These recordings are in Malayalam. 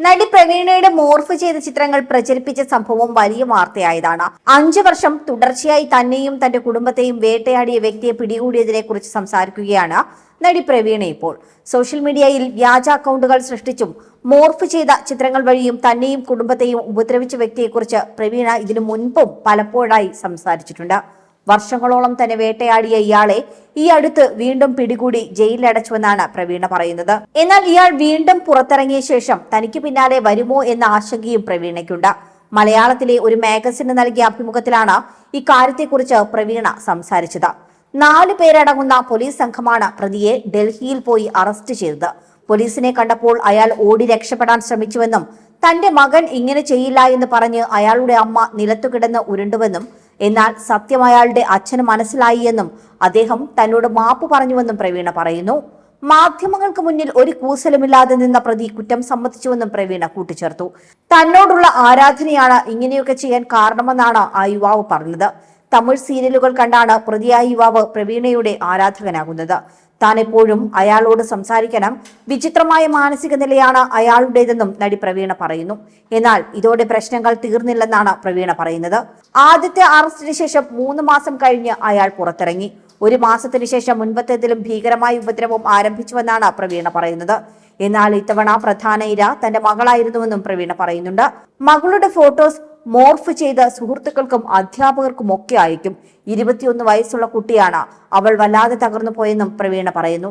നടി പ്രവീണയുടെ മോർഫ് ചെയ്ത ചിത്രങ്ങൾ പ്രചരിപ്പിച്ച സംഭവം വലിയ വാർത്തയായതാണ്. അഞ്ചു വർഷം തുടർച്ചയായി തന്നെയും തന്റെ കുടുംബത്തെയും വേട്ടയാടിയ വ്യക്തിയെ പിടികൂടിയതിനെ കുറിച്ച് സംസാരിക്കുകയാണ് നടി പ്രവീണ ഇപ്പോൾ. സോഷ്യൽ മീഡിയയിൽ വ്യാജ അക്കൗണ്ടുകൾ സൃഷ്ടിച്ചും മോർഫ് ചെയ്ത ചിത്രങ്ങൾ വഴിയും തന്നെയും കുടുംബത്തെയും ഉപദ്രവിച്ച വ്യക്തിയെക്കുറിച്ച് പ്രവീണ ഇതിനു മുൻപും പലപ്പോഴായി സംസാരിച്ചിട്ടുണ്ട്. വർഷങ്ങളോളം തന്നെ വേട്ടയാടിയ ഇയാളെ ഈ അടുത്ത് വീണ്ടും പിടികൂടി ജയിലിലടച്ചുവെന്നാണ് പ്രവീണ പറയുന്നത്. എന്നാൽ ഇയാൾ വീണ്ടും പുറത്തിറങ്ങിയ ശേഷം തനിക്ക് പിന്നാലെ വരുമോ എന്ന ആശങ്കയും പ്രവീണയ്ക്കുണ്ട്. മലയാളത്തിലെ ഒരു മാഗസിന് നൽകിയ അഭിമുഖത്തിലാണ് ഇക്കാര്യത്തെക്കുറിച്ച് പ്രവീണ സംസാരിച്ചത്. നാലു പേരടങ്ങുന്ന പോലീസ് സംഘമാണ് പ്രതിയെ ഡൽഹിയിൽ പോയി അറസ്റ്റ് ചെയ്തത്. പോലീസിനെ കണ്ടപ്പോൾ അയാൾ ഓടി രക്ഷപ്പെടാൻ ശ്രമിച്ചുവെന്നും തന്റെ മകൻ ഇങ്ങനെ ചെയ്യില്ല എന്ന് പറഞ്ഞ് അയാളുടെ അമ്മ നിലത്തു കിടന്ന് ഉരുണ്ടുവെന്നും എന്നാൽ സത്യം അയാളുടെ അച്ഛന് മനസ്സിലായി എന്നും അദ്ദേഹം തന്നോട് മാപ്പ് പറഞ്ഞുവെന്നും പ്രവീണ പറയുന്നു. മാധ്യമങ്ങൾക്ക് മുന്നിൽ ഒരു കൂസലുമില്ലാതെ നിന്ന പ്രതി കുറ്റം സമ്മതിച്ചുവെന്നും പ്രവീണ കൂട്ടിച്ചേർത്തു. തന്നോടുള്ള ആരാധനയാണ് ഇങ്ങനെയൊക്കെ ചെയ്യാൻ കാരണമെന്നാണ് ആ യുവാവ് പറഞ്ഞത്. തമിഴ് സീരിയലുകൾ കണ്ടാണ് പ്രതിയായ യുവാവ് പ്രവീണയുടെ ആരാധകനാകുന്നത്. താൻ എപ്പോഴും അയാളോട് സംസാരിക്കണം. വിചിത്രമായ മാനസിക നിലയാണ് അയാളുടേതെന്നും നടി പ്രവീണ പറയുന്നു. എന്നാൽ ഇതോടെ പ്രശ്നങ്ങൾ തീർന്നില്ലെന്നാണ് പ്രവീണ പറയുന്നത്. ആദ്യത്തെ അറസ്റ്റിന് ശേഷം മൂന്ന് മാസം കഴിഞ്ഞ് അയാൾ പുറത്തിറങ്ങി. ഒരു മാസത്തിന് ശേഷം മുൻപത്തേതിലും ഭീകരമായ ഉപദ്രവം ആരംഭിച്ചുവെന്നാണ് പ്രവീണ പറയുന്നത്. എന്നാൽ ഇത്തവണ പ്രധാന ഇര തന്റെ മകളായിരുന്നുവെന്നും പ്രവീണ പറയുന്നുണ്ട്. മകളുടെ ഫോട്ടോസ് മോർഫ് ചെയ്ത സുഹൃത്തുക്കൾക്കും അധ്യാപകർക്കും ഒക്കെ അയക്കും ഇരുപത്തിയൊന്ന് വയസ്സുള്ള കുട്ടിയാണ് അവൾ വല്ലാതെ തകർന്നു പോയെന്നും പ്രവീണ പറയുന്നു.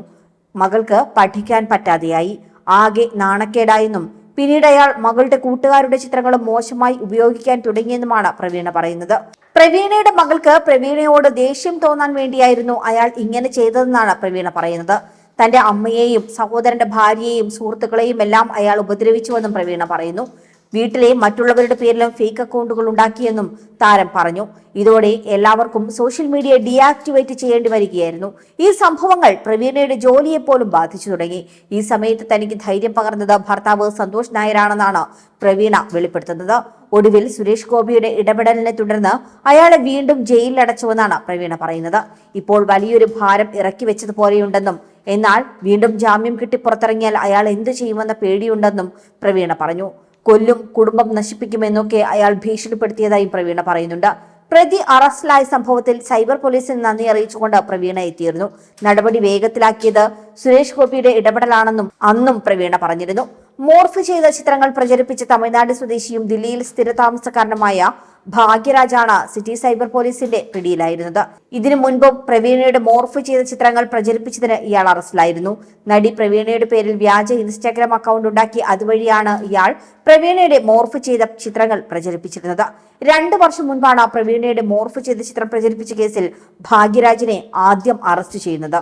മകൾക്ക് പഠിക്കാൻ പറ്റാതെയായി. ആകെ നാണക്കേടായെന്നും പിന്നീട് അയാൾ മകളുടെ കൂട്ടുകാരുടെ ചിത്രങ്ങളും മോശമായി ഉപയോഗിക്കാൻ തുടങ്ങിയെന്നുമാണ് പ്രവീണ പറയുന്നത്. പ്രവീണയുടെ മകൾക്ക് പ്രവീണയോട് ദേഷ്യം തോന്നാൻ വേണ്ടിയായിരുന്നു അയാൾ ഇങ്ങനെ ചെയ്തതെന്നാണ് പ്രവീണ പറയുന്നത്. തന്റെ അമ്മയെയും സഹോദരന്റെ ഭാര്യയെയും സുഹൃത്തുക്കളെയും എല്ലാം അയാൾ ഉപദ്രവിച്ചുവെന്നും പ്രവീണ പറയുന്നു. വീട്ടിലെ മറ്റുള്ളവരുടെ പേരിലും ഫേക്ക് അക്കൗണ്ടുകൾ ഉണ്ടാക്കിയെന്നും താരം പറഞ്ഞു. ഇതോടെ എല്ലാവർക്കും സോഷ്യൽ മീഡിയ ഡീആക്ടിവേറ്റ് ചെയ്യേണ്ടി വരികയായിരുന്നു. ഈ സംഭവങ്ങൾ പ്രവീണയുടെ ജോലിയെ പോലും ബാധിച്ചു തുടങ്ങി. ഈ സമയത്ത് തനിക്ക് ധൈര്യം പകർന്നത് ഭർത്താവ് സന്തോഷ് നായരാണെന്നാണ് പ്രവീണ വെളിപ്പെടുത്തുന്നത്. ഒടുവിൽ സുരേഷ് ഗോപിയുടെ ഇടപെടലിനെ തുടർന്ന് അയാളെ വീണ്ടും ജയിലിൽ ജയിലിലടച്ചുവെന്നാണ് പ്രവീണ പറയുന്നത്. ഇപ്പോൾ വലിയൊരു ഭാരം ഇറക്കി വെച്ചതുപോലെയുണ്ടെന്നും എന്നാൽ വീണ്ടും ജാമ്യം കിട്ടി പുറത്തിറങ്ങിയാൽ അയാൾ എന്തു ചെയ്യുമെന്ന പേടിയുണ്ടെന്നും പ്രവീണ പറഞ്ഞു. കൊല്ലും കുടുംബം നശിപ്പിക്കുമെന്നൊക്കെ അയാൾ ഭീഷണിപ്പെടുത്തിയതായി പ്രവീണ പറയുന്നുണ്ട്. പ്രതി അറസ്റ്റിലായ സംഭവത്തിൽ സൈബർ പോലീസിന് നന്ദി അറിയിച്ചുകൊണ്ട് പ്രവീണ എത്തിയിരുന്നു. നടപടി വേഗത്തിലാക്കിയത് സുരേഷ് ഗോപിയുടെ ഇടപെടലാണെന്നും അന്നും പ്രവീണ പറഞ്ഞിരുന്നു. മോർഫ് ചെയ്ത ചിത്രങ്ങൾ പ്രചരിപ്പിച്ച തമിഴ്നാട് സ്വദേശിയും ദില്ലിയിൽ സ്ഥിരതാമസക്കാരനുമായ ഭാഗ്യരാജാണ് സിറ്റി സൈബർ പോലീസിന്റെ പിടിയിലായിരുന്നത്. ഇതിനു മുൻപ് പ്രവീണയുടെ മോർഫ് ചെയ്ത ചിത്രങ്ങൾ പ്രചരിപ്പിച്ചതിന് ഇയാൾ അറസ്റ്റിലായിരുന്നു. നടി പ്രവീണയുടെ പേരിൽ വ്യാജ ഇൻസ്റ്റാഗ്രാം അക്കൗണ്ട് ഉണ്ടാക്കി അതുവഴിയാണ് ഇയാൾ പ്രവീണയുടെ മോർഫ് ചെയ്ത ചിത്രങ്ങൾ പ്രചരിപ്പിച്ചിരുന്നത്. രണ്ടു വർഷം മുൻപാണ് പ്രവീണയുടെ മോർഫ് ചെയ്ത ചിത്രം പ്രചരിപ്പിച്ച കേസിൽ ഭാഗ്യരാജിനെ ആദ്യം അറസ്റ്റ് ചെയ്യുന്നത്.